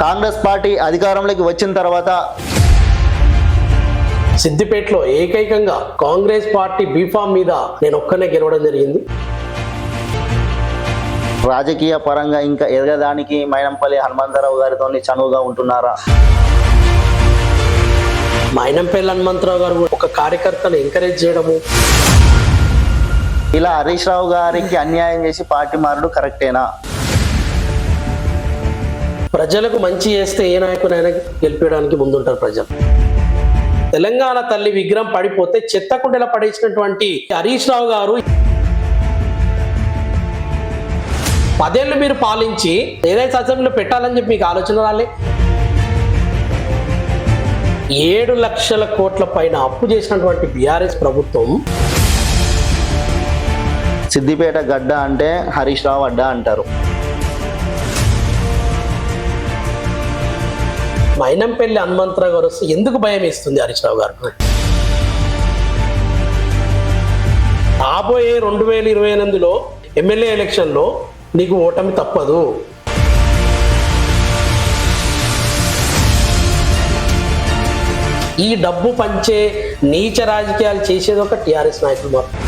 Congress party అధికారంలోకి వచ్చిన తర్వాత సిద్దిపేటలో ఏకైకంగా కాంగ్రెస్ పార్టీ బీఫామ్ మీద నేను ఒక్కనే గెలవడం జరిగింది. రాజకీయ పరంగా ఇంకా ఎదగడానికి మైనంపల్లి హనుమంతరావు గారితో చనువుగా ఉంటున్నారా? మైనంపల్లి హనుమంతరావు గారు ఒక కార్యకర్తను ఎంకరేజ్ చేయడము. ఇలా హరీష్ రావు గారికి అన్యాయం చేసి పార్టీ మారడు కరెక్టేనా? ప్రజలకు మంచి చేస్తే ఏ నాయకునైనా గెలిపించడానికి ముందుంటారు ప్రజలు. తెలంగాణ తల్లి విగ్రహం పడిపోతే చెత్త కుండెల పడేసినటువంటి హరీష్ రావు గారు పదేళ్ళు మీరు పాలించి ఏదైతే అసెంబ్లీలో పెట్టాలని చెప్పి మీకు ఆలోచన రాలే? ఏడు లక్షల కోట్ల పైన అప్పు చేసినటువంటి బీఆర్ఎస్ ప్రభుత్వం సిద్దిపేట గడ్డ అంటే హరీష్ రావు అడ్డ అంటారు. మైనంపల్లి హనుమంతరావు గారు వస్తే ఎందుకు భయం వేస్తుంది హరీష్రావు గారు? రాబోయే రెండు వేల ఇరవై ఎనిమిదిలో ఎమ్మెల్యే ఎలక్షన్లో నీకు ఓటమి తప్పదు. ఈ డబ్బు పంచే నీచ రాజకీయాలు చేసేది ఒక టీఆర్ఎస్ నాయకులు మాత్రం